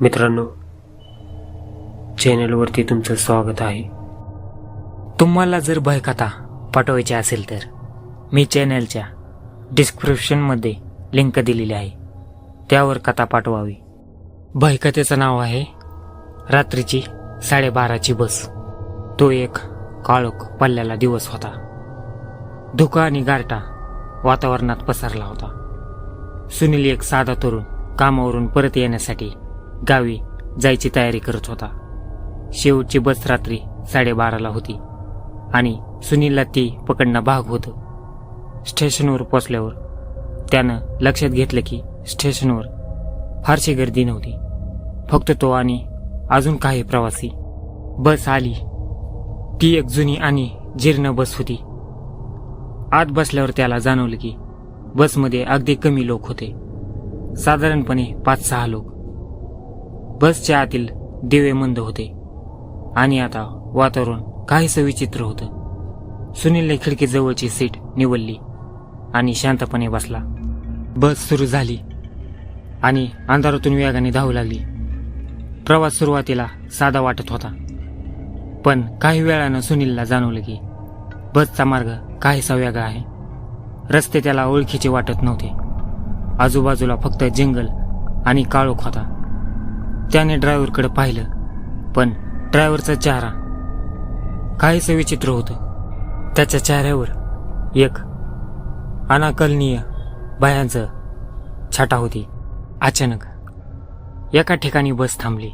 मित्रांनो चॅनलवरती तुमचं स्वागत आहे. तुम्हाला जर भयकथा पाठवायची असेल तर मी चॅनलच्या डिस्क्रिप्शनमध्ये लिंक दिलेली आहे. त्यावर कथा पाठवावी. भयकथेचं नाव आहे रात्रीची साडेबाराची बस. तो एक काळोख पल्ल्याला दिवस होता. धुका आणि गारटा वातावरणात पसरला होता. सुनील एक साधा तरुण कामावरून परत येण्यासाठी गावी जायची तयारी करत होता. शेवटची बस रात्री साडेबाराला होती आणि सुनीलला ती पकडणं भाग होतं. स्टेशनवर पोचल्यावर त्यानं लक्षात घेतलं की स्टेशनवर फारशी गर्दी नव्हती. फक्त तो आणि अजून काही प्रवासी. बस आली. ती एक जुनी आणि जीर्ण बस होती. आत बसल्यावर त्याला जाणवलं की बसमध्ये अगदी कमी लोक होते. साधारणपणे पाच सहा लोक. बसच्या आतील दिवे मंद होते. आणि आता वातावरण काहीसं विचित्र होतं. सुनीलने खिडकीजवळची सीट निवडली आणि शांतपणे बसला. बस सुरू झाली आणि अंधारातून वेगाने धावू लागली. प्रवास सुरुवातीला साधा वाटत होता. पण काही वेळानं सुनीलला जाणवलं की बसचा मार्ग काहीसा वेगळा आहे. रस्ते त्याला ओळखीचे वाटत नव्हते. आजूबाजूला फक्त जंगल आणि काळोख होता. त्याने ड्रायव्हरकडे पाहिलं पण ड्रायव्हरचा चेहरा काहीच विचित्र होतं. त्याच्या चेहऱ्यावर एक अनाकलनीय भयांचं छाटा होती. अचानक एका ठिकाणी बस थांबली.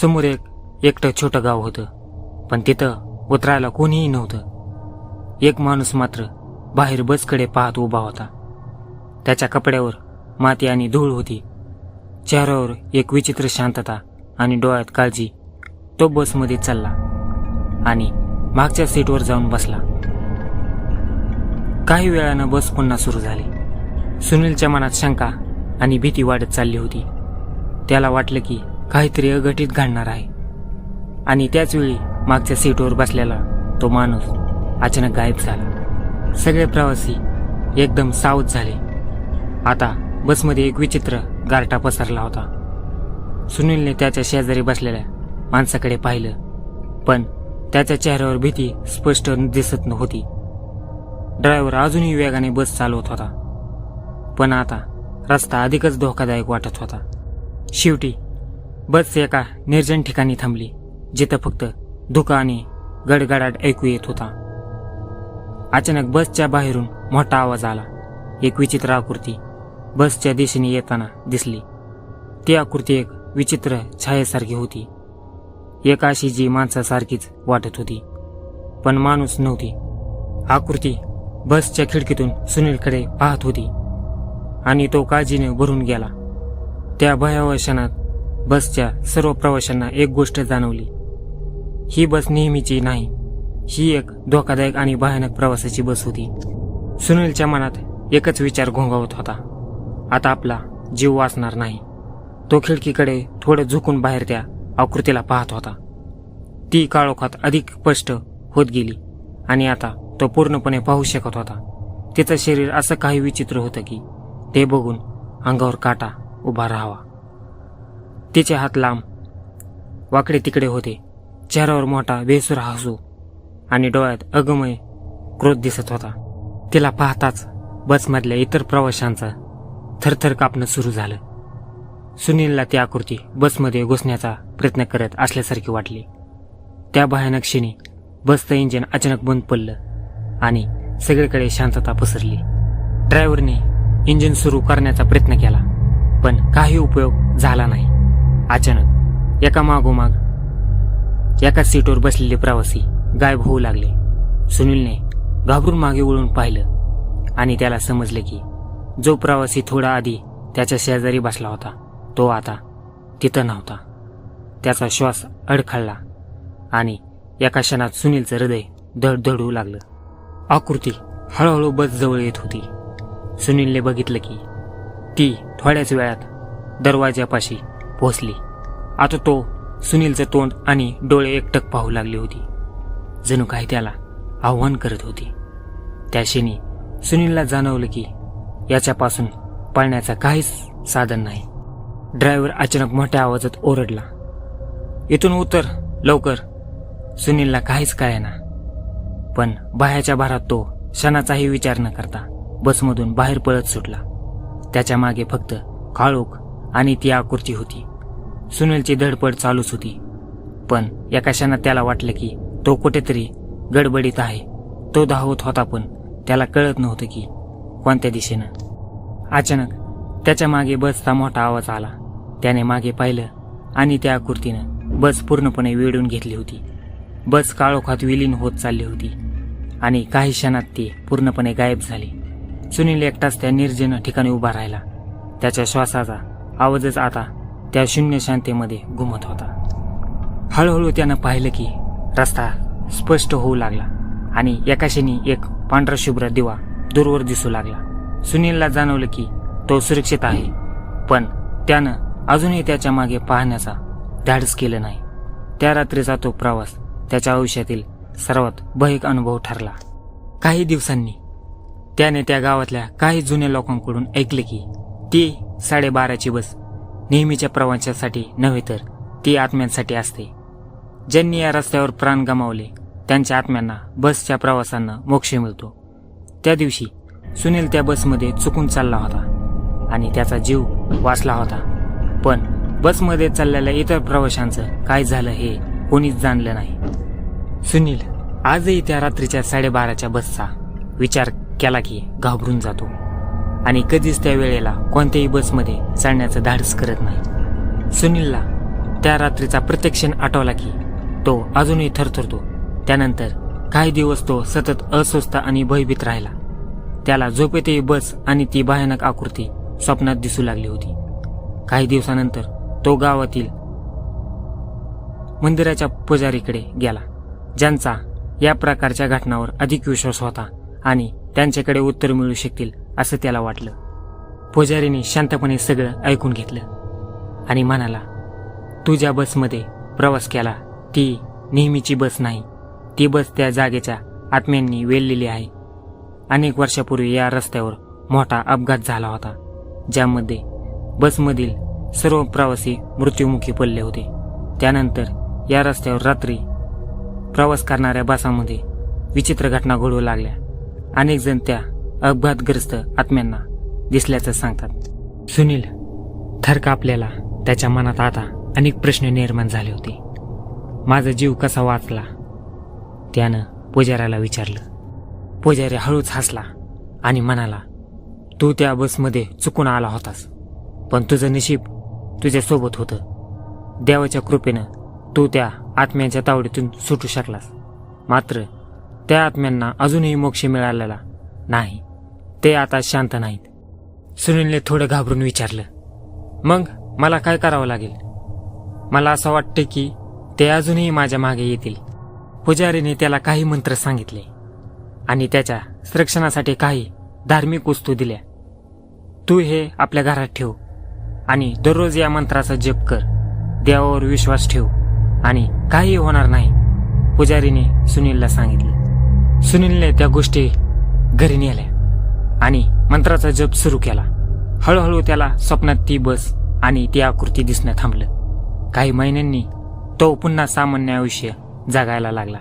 समोर एक एकटं छोटं गाव होतं पण तिथं उतरायला कोणीही नव्हतं. एक माणूस मात्र बाहेर बसकडे पाहत उभा होता. त्याच्या कपड्यावर माती आणि धूळ होती. चेहऱ्यावर एक विचित्र शांतता आणि डोळ्यात काळजी तो बसमध्ये चालला आणि मागच्या सीटवर जाऊन बसला. काही वेळानं बस पुन्हा सुरू झाली. सुनीलच्या मनात शंका आणि भीती वाढत चालली होती. त्याला वाटलं की काहीतरी अघटित घडणार आहे. आणि त्याचवेळी मागच्या सीटवर बसलेला तो माणूस अचानक गायब झाला. सगळे प्रवासी एकदम सावध झाले. आता बसमध्ये एक विचित्र गारटा पसरला होता. सुनीलने त्याच्या शेजारी बसलेल्या माणसाकडे पाहिलं पण त्याच्या चेहऱ्यावर भीती स्पष्ट दिसत नव्हती. ड्रायव्हर अजूनही वेगाने बस चालवत होता पण आता रस्ता अधिकच धोकादायक वाटत होता. शेवटी बस एका निर्जन ठिकाणी थांबली जिथं फक्त धुका आणि गडगडाट ऐकू येत होता. अचानक बसच्या बाहेरून मोठा आवाज आला एक विचित्र आकृती. बसच्या दिशेने येताना दिसली. ती आकृती एक विचित्र छायेसारखी होती. एक अशी जी माणसासारखीच वाटत होती. पण माणूस नव्हती. आकृती बसच्या खिडकीतून सुनीलकडे पाहत होती. आणि तो काळजीने भरून गेला. त्या भयावह क्षणात बसच्या सर्व प्रवाशांना एक गोष्ट जाणवली. ही बस नेहमीची नाही. ही एक धोकादायक आणि भयानक प्रवासाची बस होती. सुनीलच्या मनात एकच विचार घोंगावत होता. आता आपला जीव वाचणार नाही. तो खिडकीकडे थोडं झुकून बाहेर त्या आकृतीला पाहत होता. ती काळोखात अधिक स्पष्ट होत गेली आणि आता तो पूर्णपणे पाहू शकत होता. तिचं शरीर असं काही विचित्र होतं की ते बघून अंगावर काटा उभा राहावा. तिचे हात लांब वाकडे तिकडे होते. चेहऱ्यावर मोठा बेसुरा हसू आणि डोळ्यात अगमय क्रोध दिसत होता. तिला पाहताच बसमधल्या इतर प्रवाशांचा थरथर कापणं सुरू झालं. सुनीलला ती आकृती बसमध्ये घुसण्याचा प्रयत्न करत असल्यासारखी वाटली. त्या भयानक क्षणी बसचं इंजिन अचानक बंद पडलं आणि सगळीकडे शांतता पसरली. ड्रायव्हरने इंजिन सुरू करण्याचा प्रयत्न केला पण काही उपयोग झाला नाही. अचानक एका मागोमाग एका सीटवर बसलेले प्रवासी गायब होऊ लागले. सुनीलने घाबरून मागे वळून पाहिलं आणि त्याला समजले की जो प्रवासी थोडा आधी त्याच्या शेजारी बसला होता तो आता तिथं नव्हता. त्याचा श्वास अडखळला आणि एका क्षणात सुनीलचं हृदय धडधडू लागलं. आकृती हळूहळू बस जवळ येत होती. सुनीलने बघितलं की ती थोड्याच वेळात दरवाज्यापाशी पोहोचली. आता तो सुनीलचं तोंड आणि डोळे एकटक पाहू लागली होती. जणू काही त्याला आव्हान करत होती. त्या क्षणी सुनीलला जाणवलं की याच्यापासून पळण्याचं काहीच साधन नाही. ड्रायव्हर अचानक मोठ्या आवाजात ओरडला. इथून उतर लवकर. सुनीलला काहीच कळेना. पण बाह्याच्या भारात तो क्षणाचाही विचार न करता बसमधून बाहेर पळत सुटला. त्याच्यामागे फक्त काळोख आणि ती आकृती होती. सुनीलची धडपड चालूच होती. पण एका क्षणात त्याला वाटलं की तो कुठेतरी गडबडीत आहे. तो धावत होता पण त्याला कळत नव्हतं की कोणत्या दिशेनं? अचानक त्याच्यामागे बसचा मोठा आवाज आला. त्याने मागे पाहिलं आणि त्या आकृतीनं बस पूर्णपणे वेढून घेतली होती. बस काळोखात विलीन होत चालली होती आणि काही क्षणात ती पूर्णपणे गायब झाली. सुनील एकटाच त्या निर्जन ठिकाणी उभा राहिला. त्याच्या श्वासाचा आवाजच आता त्या शून्य शांतेमध्ये घुमत होता. हळूहळू त्यानं पाहिलं की रस्ता स्पष्ट होऊ लागला आणि एकाशेनी एक पांढरा शुभ्र दिवा दूरवर दिसू लागला. सुनीलला जाणवलं की तो सुरक्षित आहे. पण त्यानं अजूनही त्याच्यामागे पाहण्याचा धाडस केलं नाही. त्या रात्रीचा तो प्रवास त्याच्या आयुष्यातील सर्वात भयक अनुभव ठरला. काही दिवसांनी त्याने त्या गावातल्या काही जुन्या लोकांकडून ऐकले की ती साडेबाराची बस नेहमीच्या प्रवाशासाठी नव्हे तर ती आत्म्यांसाठी असते. ज्यांनी या रस्त्यावर प्राण गमावले त्यांच्या आत्म्यांना बसच्या प्रवासांना मोक्ष मिळतो. त्या दिवशी सुनील त्या बसमध्ये चुकून चालला होता आणि त्याचा जीव वाचला होता. पण बसमध्ये चाललेल्या इतर प्रवाशांचं काय झालं हे कोणीच जाणलं नाही. सुनील आजही त्या रात्रीच्या साडेबाराच्या बसचा विचार केला की घाबरून जातो आणि कधीच त्या वेळेला कोणत्याही बसमध्ये चढण्याचं धाडस करत नाही. सुनीलला त्या रात्रीचा प्रत्यक्षण आठवला की तो अजूनही थरथरतो. त्यानंतर काही दिवस तो सतत अस्वस्थ आणि भयभीत राहिला. त्याला झोपेतही बस आणि ती भयानक आकृती स्वप्नात दिसू लागली होती. काही दिवसानंतर तो गावातील मंदिराच्या पुजारीकडे गेला ज्यांचा या प्रकारच्या घटनावर अधिक विश्वास होता आणि त्यांच्याकडे उत्तर मिळू शकतील असं त्याला वाटलं. पुजारीने शांतपणे सगळं ऐकून घेतलं आणि म्हणाला तू ज्या बसमध्ये प्रवास केला ती नेहमीची बस नाही. ती बस त्या जागेच्या आत्म्यांनी वेललेली आहे. अनेक वर्षापूर्वी या रस्त्यावर मोठा अपघात झाला होता ज्यामध्ये बसमधील सर्व प्रवासी मृत्युमुखी पडले होते. त्यानंतर या रस्त्यावर रात्री प्रवास करणाऱ्या बसामध्ये विचित्र घटना घडू लागल्या. अनेक जण त्या अपघातग्रस्त आत्म्यांना दिसल्याचं सांगतात. सुनील थर कापलेला त्याच्या मनात आता अनेक प्रश्न निर्माण झाले होते. माझा जीव कसा वाचला? त्यानं पुजाऱ्याला विचारलं. पुजारी हळूच हसला आणि म्हणाला तू त्या बसमध्ये चुकून आला होतास पण तुझं नशीब तुझ्यासोबत होतं. देवाच्या कृपेनं तू त्या आत्म्यांच्या तावडीतून सुटू शकलास. मात्र त्या आत्म्यांना अजूनही मोक्ष मिळालेला नाही. ते आता शांत नाहीत. सुनीलने थोडं घाबरून विचारलं मग मला काय करावं लागेल? मला असं वाटतं की ते अजूनही माझ्या मागे येतील. पुजारीने त्याला काही मंत्र सांगितले आणि त्याच्या संरक्षणासाठी काही धार्मिक वस्तू दिल्या. तू हे आपल्या घरात ठेव आणि दररोज या मंत्राचा जप कर. देवावर विश्वास ठेव आणि काही होणार नाही पुजारीने सुनीलला सांगितले. सुनीलने त्या गोष्टी घरी नेल्या आणि मंत्राचा जप सुरू केला. हळूहळू त्याला स्वप्नात ती बस आणि ती आकृती दिसणं थांबलं. काही महिन्यांनी तो पुन्हा सामान्य आयुष्य जगायला लागला.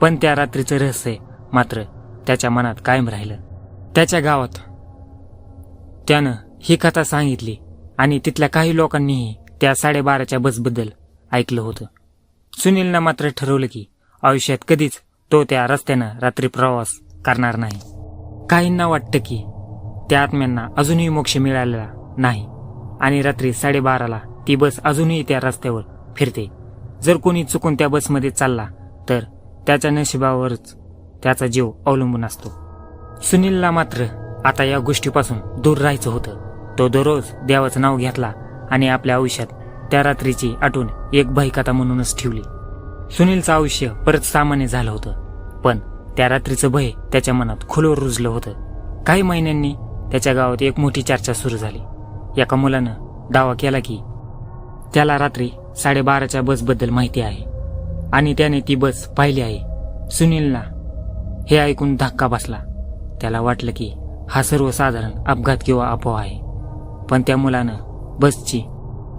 पण त्या रात्रीचं रहस्य मात्र त्याच्या मनात कायम राहिलं. त्याच्या गावात त्यानं ही कथा सांगितली आणि तिथल्या काही लोकांनीही त्या साडेबाराच्या बसबद्दल ऐकलं होतं. सुनीलनं मात्र ठरवलं की आयुष्यात कधीच तो त्या रस्त्यानं रात्री प्रवास करणार नाही. काहींना वाटतं की त्या आत्म्यांना अजूनही मोक्ष मिळालेला नाही आणि रात्री साडेबाराला ती बस अजूनही त्या रस्त्यावर फिरते. जर कोणी चुकून त्या बसमध्ये चालला तर त्याच्या नशिबावरच त्याचा जीव अवलंबून असतो. सुनीलला मात्र आता या गोष्टीपासून दूर राहायचं होतं. तो दररोज देवाचं नाव घेतला आणि आपल्या आयुष्यात त्या रात्रीची आठवण एक भयकथा म्हणूनच ठेवली. सुनीलचं आयुष्य परत सामान्य झालं होतं पण त्या रात्रीचं भय त्याच्या मनात खोलवर रुजलं होतं. काही महिन्यांनी त्याच्या गावात एक मोठी चर्चा सुरू झाली. एका मुलानं दावा केला की त्याला रात्री साडेबाराच्या बसबद्दल माहिती आहे. आणि त्याने ती बस पाहिली आहे. सुनीलला. हे ऐकून धक्का बसला. त्याला वाटलं की हा सर्वसाधारण अपघात किंवा अफवा आहे. पण त्या मुलानं बसची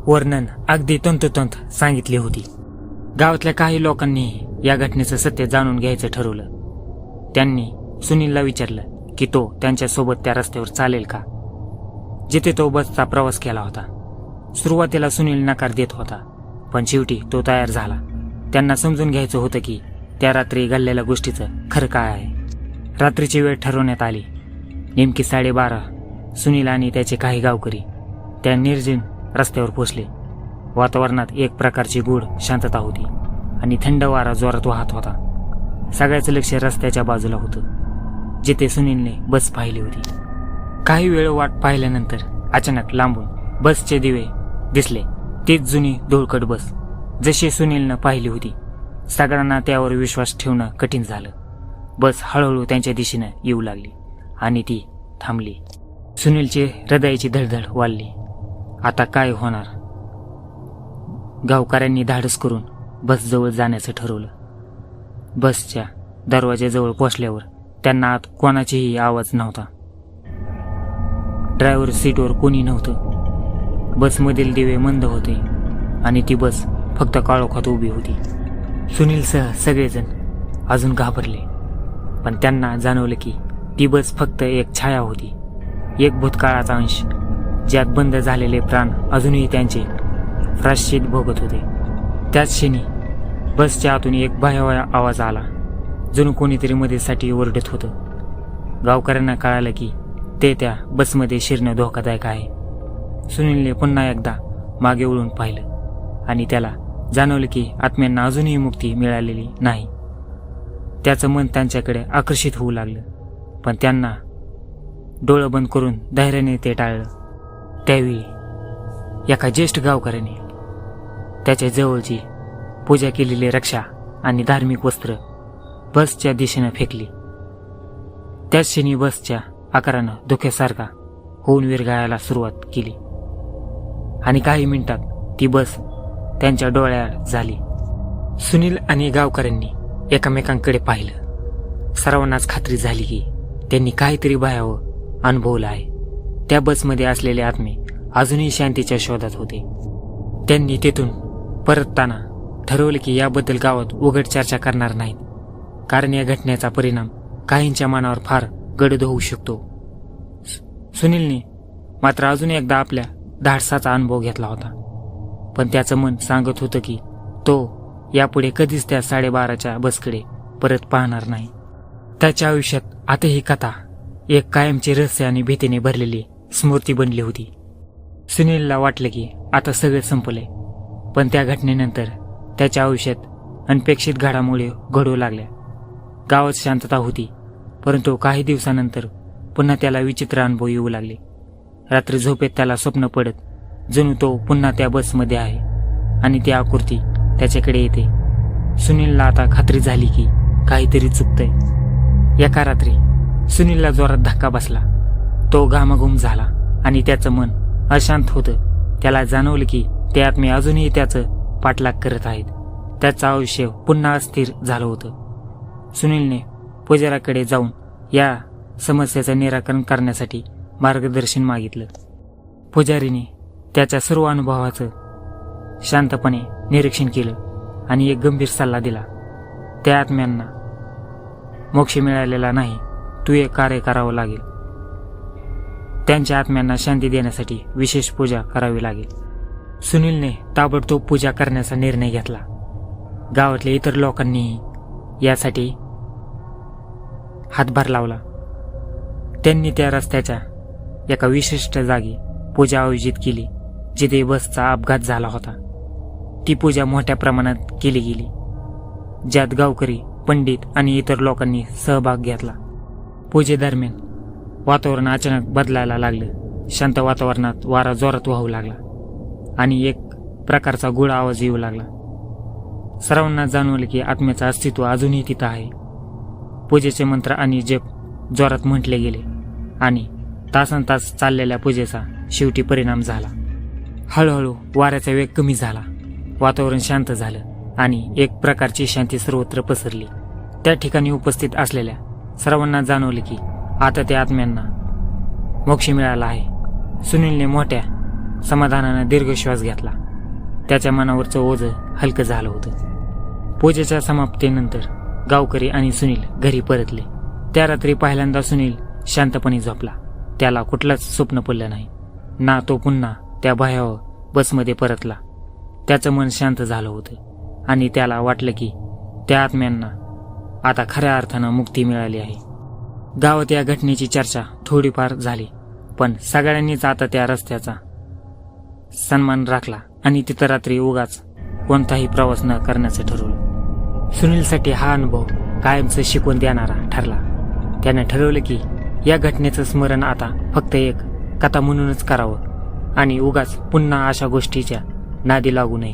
वर्णन अगदी तंतोतंत सांगितली होती. गावातल्या काही लोकांनी या घटनेचं सत्य जाणून घ्यायचं ठरवलं. त्यांनी सुनीलला विचारलं की तो त्यांच्यासोबत त्या रस्त्यावर चालेल का? जिथे तो बसचा प्रवास केला होता. सुरुवातीला सुनील नकार देत होता. पण शेवटी तो तयार झाला. त्यांना समजून घ्यायचं होतं की त्या रात्री घडलेल्या गोष्टीचं खरं काय आहे. रात्रीची वेळ ठरवण्यात आली. नेमकी साडेबारा. सुनील आणि त्याचे काही गावकरी त्या निर्जन रस्त्यावर पोचले वातावरणात एक प्रकारची गूढ शांतता होती आणि थंड वारा जोरात वाहत होता. सगळ्याचं लक्ष रस्त्याच्या बाजूला होतं जिथे सुनीलने बस पाहिली होती. काही वेळ वाट पाहिल्यानंतर अचानक लांबून बसचे दिवे दिसले. तीच जुनी धुळकट बस जशी सुनीलनं पाहिली होती. सगळ्यांना त्यावर विश्वास ठेवणं कठीण झालं. बस हळूहळू त्यांच्या दिशेनं येऊ लागली आणि ती थांबली. सुनीलचे हृदयाची धडधड वाढली. आता काय होणार? गावकऱ्यांनी धाडस करून बसजवळ जाण्याचं ठरवलं. बसच्या दरवाज्याजवळ पोचल्यावर त्यांना आत कोणाचीही आवाज नव्हता. ड्रायव्हर सीटवर कोणी नव्हतं. बसमधील दिवे मंद होते आणि ती बस फक्त काळोखात उभी होती. सुनीलसह सगळेजण अजून घाबरले पण त्यांना जाणवलं की ती बस फक्त एक छाया होती एक भूतकाळाचा अंश ज्यात बंद झालेले प्राण अजूनही त्यांचे प्राश्चित भोगत होते. त्याच क्षणी बसच्या आतून एक भयावह आवाज आला जणू कोणीतरी मदतीसाठी ओरडत होतं. गावकऱ्यांना कळालं की ते त्या बसमध्ये शिरणं धोकादायक आहे. सुनीलने पुन्हा एकदा मागे वळून पाहिलं आणि त्याला जाणवलं की आत्म्यांना अजूनही मुक्ती मिळालेली नाही. त्याचं मन त्यांच्याकडे आकर्षित होऊ लागलं पण त्यांना डोळं बंद करून धैर्याने ते टाळलं. त्यावेळी एका ज्येष्ठ गावकऱ्याने त्याच्या जवळची पूजा केलेली रक्षा आणि धार्मिक वस्त्र बसच्या दिशेनं फेकली. त्याच क्षणी बसच्या आकारानं धोक्यासारखा होऊन विरघळायला सुरुवात केली. आणि काही मिनिटात ती बस त्यांच्या डोळ्यात झाली. सुनील आणि गावकऱ्यांनी एकमेकांकडे पाहिलं. सर्वांनाच खात्री झाली की त्यांनी काहीतरी भयावं अनुभवलं आहे. त्या बसमध्ये असलेले आत्मे अजूनही शांतीच्या शोधात होते. त्यांनी तेथून परतताना ठरवलं की याबद्दल गावात उघड चर्चा करणार नाहीत कारण या घटनेचा परिणाम काहींच्या मनावर फार गडद होऊ शकतो. सुनीलने मात्र अजून एकदा आपल्या धाडसाचा अनुभव घेतला होता. पण त्याचं मन सांगत होतं की तो यापुढे कधीच त्या साडेबाराच्या बसकडे परत पाहणार नाही. त्याच्या आयुष्यात आता ही कथा एक कायमचे रहस्य आणि भीतीने भरलेली स्मृती बनली होती. सुनीलला वाटलं की आता सगळं संपलंय. पण त्या घटनेनंतर त्याच्या आयुष्यात अनपेक्षित घडामोडी घडू लागल्या. गावात शांतता होती परंतु काही दिवसानंतर पुन्हा त्याला विचित्र अनुभव येऊ लागले. रात्री झोपेत त्याला स्वप्न पडत. जणू तो पुन्हा त्या बसमध्ये आहे. आणि ती आकृती त्याच्याकडे येते. सुनीलला आता खात्री झाली की काहीतरी चुकतंय. एका रात्री सुनीलला जोरात धक्का बसला. तो घामाघूम झाला आणि त्याचं मन अशांत होतं. त्याला जाणवलं की ते आत्मे अजूनही त्याचं पाठलाग करत आहेत. त्याचं आयुष्य पुन्हा अस्थिर झालं होतं. सुनीलने पुजाराकडे जाऊन या समस्येचं निराकरण करण्यासाठी मार्गदर्शन मागितलं. पुजारीने त्याच्या सर्व अनुभवाचं शांतपणे निरीक्षण केलं आणि एक गंभीर सल्ला दिला. त्या आत्म्यांना मोक्ष मिळालेला नाही तू एक कार्य करावं लागेल. त्यांच्या आत्म्यांना शांती देण्यासाठी विशेष पूजा करावी लागेल. सुनीलने ताबडतोब पूजा करण्याचा निर्णय घेतला. गावातल्या इतर लोकांनीही यासाठी हातभार लावला. त्यांनी त्या रस्त्याच्या एका विशिष्ट जागी पूजा आयोजित केली जिथे बसचा अपघात झाला होता. ती पूजा मोठ्या प्रमाणात केली गेली ज्यात गावकरी पंडित आणि इतर लोकांनी सहभाग घेतला. पूजेदरम्यान वातावरण अचानक बदलायला लागलं. शांत वातावरणात वारा जोरात वाहू लागला आणि एक प्रकारचा गुळ आवाज येऊ लागला. सर्वांना जाणवलं की आत्म्याचं अस्तित्व अजूनही तिथं आहे. पूजेचे मंत्र आणि जप जोरात म्हटले गेले आणि तासन तास चाललेल्या पूजेचा शेवटी परिणाम झाला. हळूहळू वाऱ्याचा वेग कमी झाला. वातावरण शांत झालं आणि एक प्रकारची शांती सर्वत्र पसरली. त्या ठिकाणी उपस्थित असलेल्या सर्वांना जाणवले की आता त्या आत्म्यांना मोक्ष मिळाला आहे. सुनीलने मोठ्या समाधानानं दीर्घ श्वास घेतला. त्याच्या मनावरचं ओझं हलकं झालं होतं. पूजेच्या समाप्तीनंतर गावकरी आणि सुनील घरी परतले. त्या रात्री पहिल्यांदा सुनील शांतपणे झोपला. त्याला कुठलंच स्वप्न पडलं नाही. ना तो पुन्हा त्या भयावह बसमध्ये परतला. त्याचं मन शांत झालं होतं आणि त्याला वाटलं की त्या आत्म्यांना आता खऱ्या अर्थानं मुक्ती मिळाली आहे. गावात या घटनेची चर्चा थोडीफार झाली पण सगळ्यांनीच आता त्या रस्त्याचा सन्मान राखला आणि तिथं रात्री उगाच कोणताही प्रवास न करण्याचं ठरवलं. सुनीलसाठी हा अनुभव कायमचं शिकवून देणारा ठरला. त्यानं ठरवलं की या घटनेचं स्मरण आता फक्त एक कथा म्हणूनच करावं. आणि उगाच पुन्हा अशा गोष्टीच्या नादी लागू नये.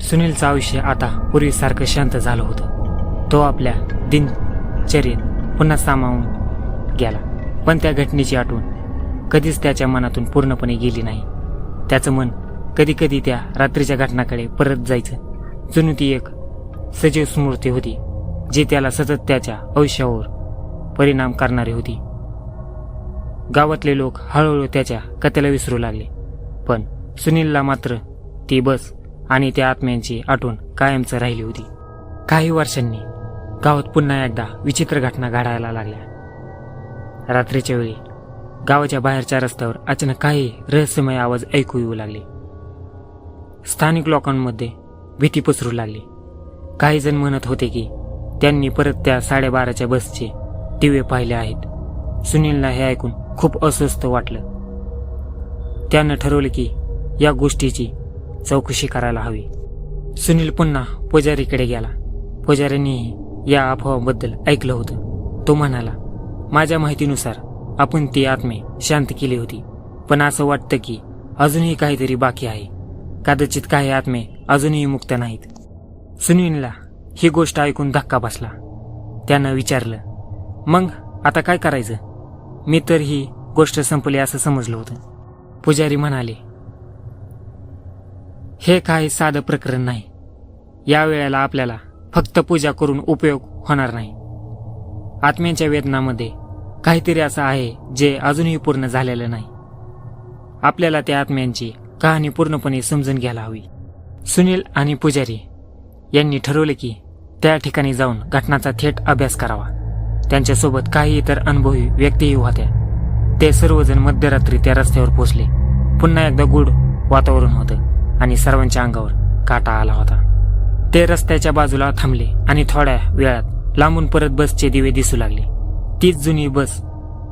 सुनीलचं आयुष्य आता पूर्वीसारखं शांत झालं होतं. तो आपल्या दिनचर्येत पुन्हा सामावून गेला. पण त्या घटनेची आठवण कधीच त्याच्या मनातून पूर्णपणे गेली नाही. त्याचं मन कधी कधी त्या रात्रीच्या घटनाकडे परत जायचं. जुनी ती एक सजीव स्मृती होती जी त्याला सतत त्याच्या आयुष्यावर परिणाम करणारी होती. गावातले लोक हळूहळू त्याच्या कथेला विसरू लागले. पण सुनीलला मात्र ती बस आणि त्या आत्म्यांची आठवण कायमच राहिली होती. काही वर्षांनी गावात पुन्हा एकदा विचित्र घटना घडायला लागल्या. रात्रीच्या वेळी गावाच्या बाहेरच्या रस्त्यावर अचानक काही रहस्यमय आवाज ऐकू येऊ लागले. स्थानिक लोकांमध्ये भीती पसरू लागली. काही जण म्हणत होते की त्यांनी परत त्या साडेबाराच्या बसचे दिवे पाहिले आहेत. सुनीलला हे ऐकून खूप अस्वस्थ वाटलं. त्यानं ठरवलं की या गोष्टीची चौकशी करायला हवी. सुनील पुन्हा पुजारीकडे गेला. पुजाऱ्यांनीही या अफवाबद्दल ऐकलं होतं. तो म्हणाला माझ्या माहितीनुसार आपण ती आत्मे शांत केली होती. पण असं वाटतं की अजूनही काहीतरी बाकी आहे. कदाचित काही आत्मे अजूनही मुक्त नाहीत. सुनीलला ही गोष्ट ऐकून धक्का बसला. त्यानं विचारलं मग आता काय करायचं? मी तर ही गोष्ट संपली असं समजलं होतं. पुजारी म्हणाले हे काही साधं प्रकरण नाही. या वेळेला आपल्याला फक्त पूजा करून उपयोग होणार नाही. आत्म्यांच्या वेदनामध्ये काहीतरी असं आहे जे अजूनही पूर्ण झालेलं नाही. आपल्याला त्या आत्म्यांची कहाणी पूर्णपणे समजून घ्यायला हवी. सुनील आणि पुजारी यांनी ठरवले की त्या ठिकाणी जाऊन घटनाचा थेट अभ्यास करावा. त्यांच्यासोबत काही इतर अनुभवी व्यक्तीही होत्या. ते सर्वजण मध्यरात्री त्या रस्त्यावर पोहोचले. पुन्हा एकदा गुड वातावरण होतं आणि सर्वांच्या अंगावर काटा आला होता. ते रस्त्याच्या बाजूला थांबले आणि थोड्या वेळात लांबून परत बसचे दिवे दिसू लागले. तीच जुनी बस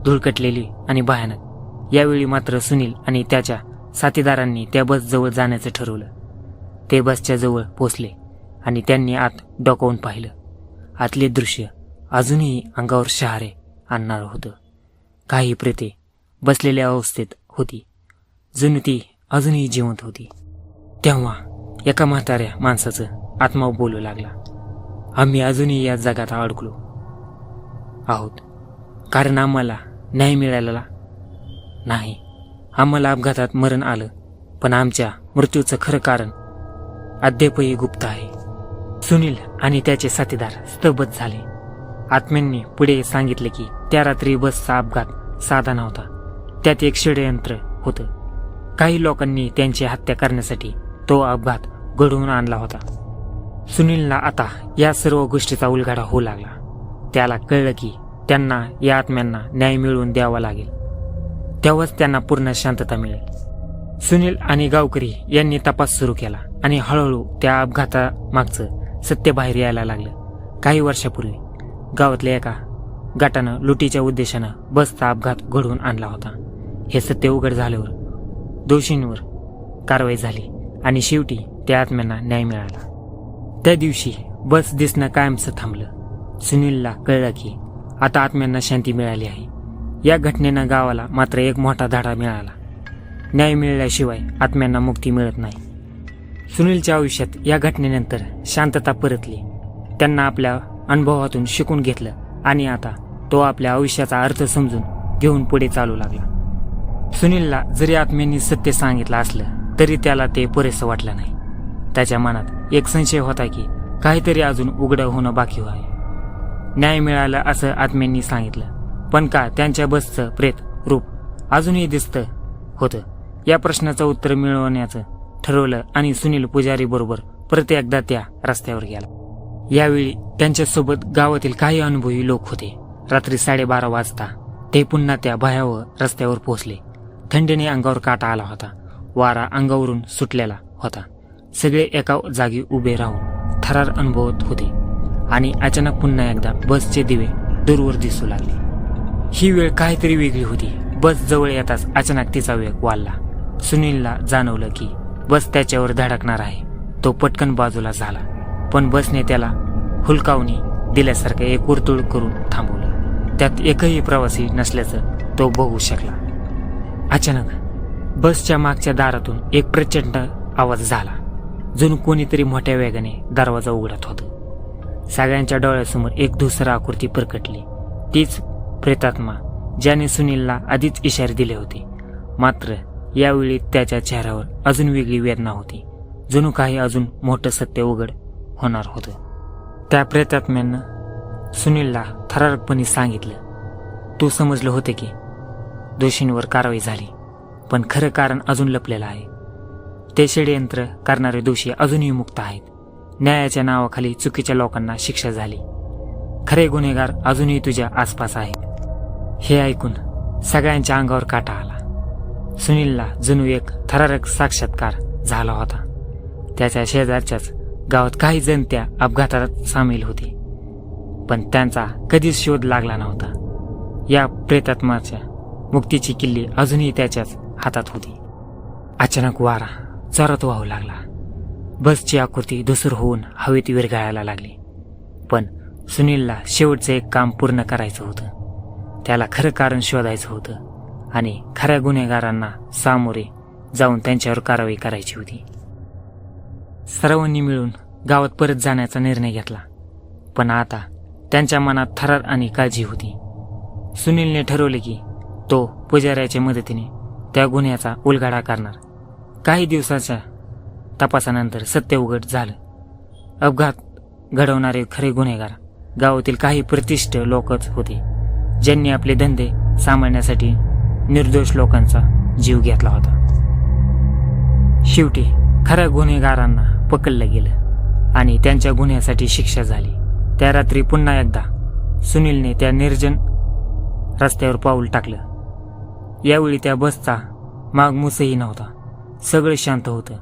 धुळकटलेली आणि भयानक. यावेळी मात्र सुनील आणि त्याच्या साथीदारांनी त्या बस जवळ जाण्याचं ठरवलं. ते बसच्या जवळ पोचले आणि त्यांनी आत डोकावून पाहिलं. आतले दृश्य अजूनही अंगावर शहारे आणणारं होतं. काही प्रेते बसलेल्या अवस्थेत होती. जणू ती अजूनही जिवंत होती. तेव्हा एका म्हाताऱ्या माणसाचं आत्मा बोलू लागला. आम्ही अजूनही या जगात अडकलो आहोत. कारण आम्हाला न्याय मिळालेला नाही. आम्हाला अपघातात मरण आलं. पण आमच्या मृत्यूचं खरं कारण अद्यापही गुप्त आहे. सुनील आणि त्याचे साथीदार स्तब्ध झाले. आत्म्यांनी पुढे सांगितले की त्या रात्री बसचा अपघात साधा नव्हता त्यात एक षडयंत्र होतं. काही लोकांनी त्यांची हत्या करण्यासाठी तो अपघात घडवून आणला होता. सुनीलला आता या सर्व गोष्टीचा उलगडा होऊ लागला. त्याला कळलं की त्यांना या आत्म्यांना न्याय मिळवून द्यावा लागेल. तेव्हाच त्यांना पूर्ण शांतता मिळेल. सुनील आणि गावकरी यांनी तपास सुरू केला आणि हळूहळू त्या अपघातामागचं सत्य बाहेर यायला लागलं. काही वर्षापूर्वी गावातल्या एका गटानं लुटीच्या उद्देशानं बसचा अपघात घडवून आणला होता. हे सत्य उघड झाल्यावर दोषींवर कारवाई झाली आणि शेवटी त्या आत्म्यांना न्याय मिळाला. त्या दिवशी बस दिसणं कायमचं थांबलं. सुनीलला कळलं की आता आत्म्यांना शांती मिळाली आहे. या घटनेनं गावाला मात्र एक मोठा धाडा मिळाला. न्याय मिळाल्याशिवाय आत्म्यांना मुक्ती मिळत नाही. सुनीलच्या आयुष्यात या घटनेनंतर शांतता परतली. त्यांना आपल्या अनुभवातून शिकून घेतलं आणि आता तो आपल्या आयुष्याचा अर्थ समजून घेऊन पुढे चालू लागला. सुनीलला जरी आत्म्यांनी सत्य सांगितलं असलं तरी त्याला ते पुरेसं वाटलं नाही. त्याच्या मनात एक संशय होता की काहीतरी अजून उघडं होणं बाकी आहे. न्याय मिळाला असं आत्म्यांनी सांगितलं पण का त्यांच्या बसचं प्रेत रूप अजूनही दिसतं होतं? या प्रश्नाचं उत्तर मिळवण्याचं ठरवलं आणि सुनील पुजारी बरोबर प्रत्येकदा त्या रस्त्यावर गेला. यावेळी त्यांच्यासोबत गावातील काही अनुभवी लोक होते. रात्री साडेबारा वाजता ते पुन्हा त्या भयावह रस्त्यावर पोहोचले. थंडीने अंगावर काटा आला होता. वारा अंगावरून सुटलेला होता. सगळे एका जागी उभे राहून थरार अनुभवत होते आणि अचानक पुन्हा एकदा बसचे दिवे दूरवर दिसू लागले. ही वेळ काहीतरी वेगळी होती. बस जवळ येताच अचानक तिचा वेग वाढला. सुनीलला जाणवलं की बस त्याच्यावर धडकणार आहे. तो पटकन बाजूला झाला. पण बसने त्याला हुलकावणी दिल्यासारखं एक वर्तुळ करून थांबवलं. त्यात एकही प्रवासी नसल्याचं तो बघू शकला. अचानक बसच्या मागच्या दारातून एक प्रचंड आवाज झाला जणू कोणीतरी मोठ्या वेगाने दरवाजा उघडत होतं. सगळ्यांच्या डोळ्यासमोर एक दुसरा आकृती प्रकटली. तीच प्रेतात्मा ज्याने सुनीलला आधीच इशारे दिले होते. मात्र यावेळी त्याच्या चेहऱ्यावर अजून वेगळी वेदना होती. जणू काही अजून मोठं सत्य उघड होणार होतं. त्या प्रेतात्म्यानं सुनीलला थरारकपणे सांगितलं. तू समजलं होते की दोषींवर कारवाई झाली पण खरं कारण अजून लपलेलं आहे. ते षडयंत्र करणारे दोषी अजूनही मुक्त आहेत. न्यायाच्या नावाखाली चुकीच्या लोकांना शिक्षा झाली. खरे गुन्हेगार अजूनही तुझ्या आसपास आहेत. हे ऐकून सगळ्यांच्या अंगावर काटा आला. सुनीलला जणू एक थरारक साक्षात्कार झाला होता. त्याच्या शेजारच्याच गावात काही जण त्या अपघातात सामील होते. पण त्यांचा कधीच शोध लागला नव्हता. या प्रेतात्माच्या मुक्तीची किल्ली अजूनही त्याच्याच हातात होती. अचानक वारा चरत वाहू लागला. बसची आकृती धुसर होऊन हवेत विरघळायला लागली. पण सुनीलला शेवटचं एक काम पूर्ण करायचं होतं. त्याला खरं कारण शोधायचं होतं आणि खऱ्या गुन्हेगारांना सामोरे जाऊन त्यांच्यावर कारवाई करायची होती. सर्वांनी मिळून गावात परत जाण्याचा निर्णय घेतला. पण आता त्यांच्या मनात थरार आणि काळजी होती. सुनीलने ठरवले की तो पुजाऱ्याच्या मदतीने त्या गुन्ह्याचा उलगाडा करणार. काही दिवसाच्या तपासानंतर सत्य उघड झालं. अपघात घडवणारे खरे गुन्हेगार गावातील काही प्रतिष्ठ लोकच होते ज्यांनी आपले धंदे सांभाळण्यासाठी निर्दोष लोकांचा जीव घेतला होता. शेवटी खऱ्या गुन्हेगारांना पकडलं गेलं. आणि त्यांच्या गुन्ह्यासाठी शिक्षा झाली. त्या रात्री पुन्हा एकदा सुनीलने त्या निर्जन रस्त्यावर पाऊल टाकलं. यावेळी त्या बसचा मागमूसही नव्हता. सगळं शांत होतं.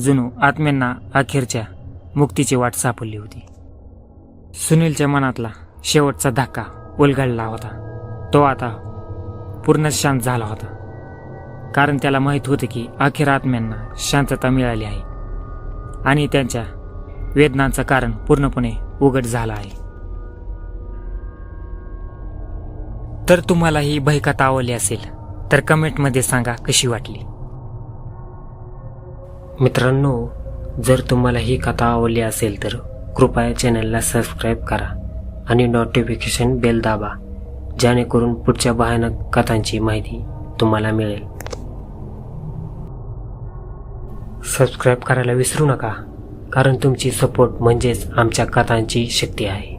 जुनू आत्म्यांना अखेरच्या मुक्तीची वाट सापडली होती. सुनीलच्या मनातला शेवटचा धक्का उलगडला होता. तो आता पूर्ण शांत झाला होता. कारण त्याला माहीत होतं की अखेर आत्म्यांना शांतता मिळाली आहे. आणि त्यांच्या वेदनांचं कारण पूर्णपणे उघड झालं आहे. तर तुम्हाला ही भयकथा आवडली असेल तर कमेंटमध्ये सांगा कशी वाटली. मित्रांनो जर तुम्हाला ही कथा आवडली असेल तर कृपया चॅनलला सबस्क्राईब करा आणि नोटिफिकेशन बेल दाबा जेणेकरून पुढच्या भयानक कथांची माहिती तुम्हाला मिळेल. सबस्क्राईब करायला विसरू नका. कारण तुमची सपोर्ट म्हणजेच आमच्या कथांची शक्ती आहे.